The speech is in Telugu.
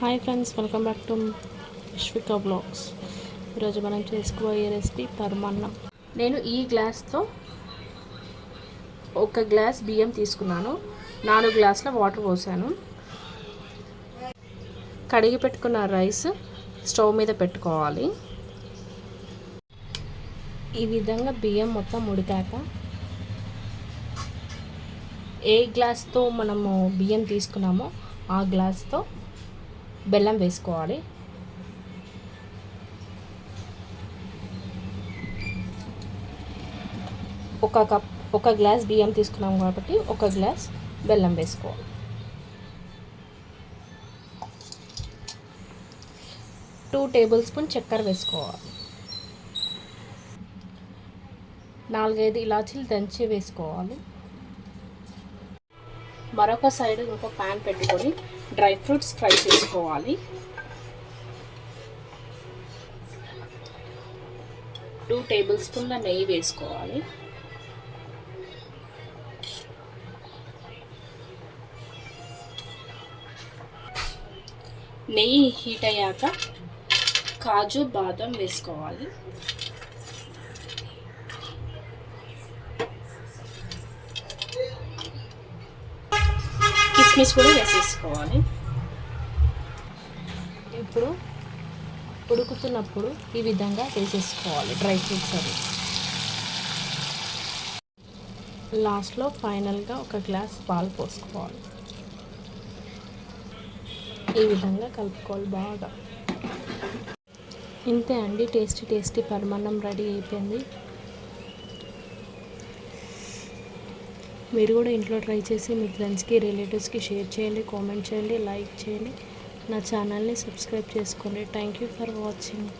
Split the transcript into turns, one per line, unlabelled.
Hi friends welcome back to Vishwika blogs ఈరోజు మనం చేసుకోబోయే రెసిపీ పరమాన్నం నేను ఈ గ్లాస్తో ఒక గ్లాస్ బియ్యం తీసుకున్నాను. నాలుగు గ్లాసుల వాటర్ పోసాను. కడిగి పెట్టుకున్న రైస్ స్టవ్ మీద పెట్టుకోవాలి. ఈ విధంగా బియ్యం మొత్తం ఉడికాక ఏ గ్లాస్తో మనము బియ్యం తీసుకున్నామో ఆ గ్లాస్తో బెల్లం వేసుకోవాలి. ఒక కప్ ఒక గ్లాస్ బియ్యం తీసుకున్నాం కాబట్టి ఒక గ్లాస్ బెల్లం వేసుకోవాలి. టూ టేబుల్ స్పూన్ చక్కెర వేసుకోవాలి. నాలుగైదు ఇలాచీలు దంచి వేసుకోవాలి. మరొక సైడ్ ఇంకో ప్యాన్ పెట్టుకొని డ్రై ఫ్రూట్స్ ఫ్రై చేసుకోవాలి. టూ టేబుల్ స్పూన్ల నెయ్యి వేసుకోవాలి. నెయ్యి హీట్ అయ్యాక కాజు బాదం వేసుకోవాలి. కిస్మిస్ కూడా వేసేసుకోవాలి ఇప్పుడు ఉడుకుతున్నప్పుడు ఈ విధంగా వేసేసుకోవాలి డ్రై ఫ్రూట్స్ అవి. లాస్ట్లో ఫైనల్గా ఒక గ్లాస్ పాలు పోసుకోవాలి. ఈ విధంగా కలుపుకోవాలి బాగా. ఇంతే అండి టేస్టీ టేస్టీ పరమాన్నం రెడీ అయిపోయింది. మీరు కూడా ఇంట్లో ట్రై చేసి మీ ఫ్రెండ్స్కి రిలేటివ్స్కి షేర్ చేయండి కామెంట్ చేయండి లైక్ చేయండి. నా ఛానల్ని సబ్స్క్రైబ్ చేసుకోండి. Thank you for watching.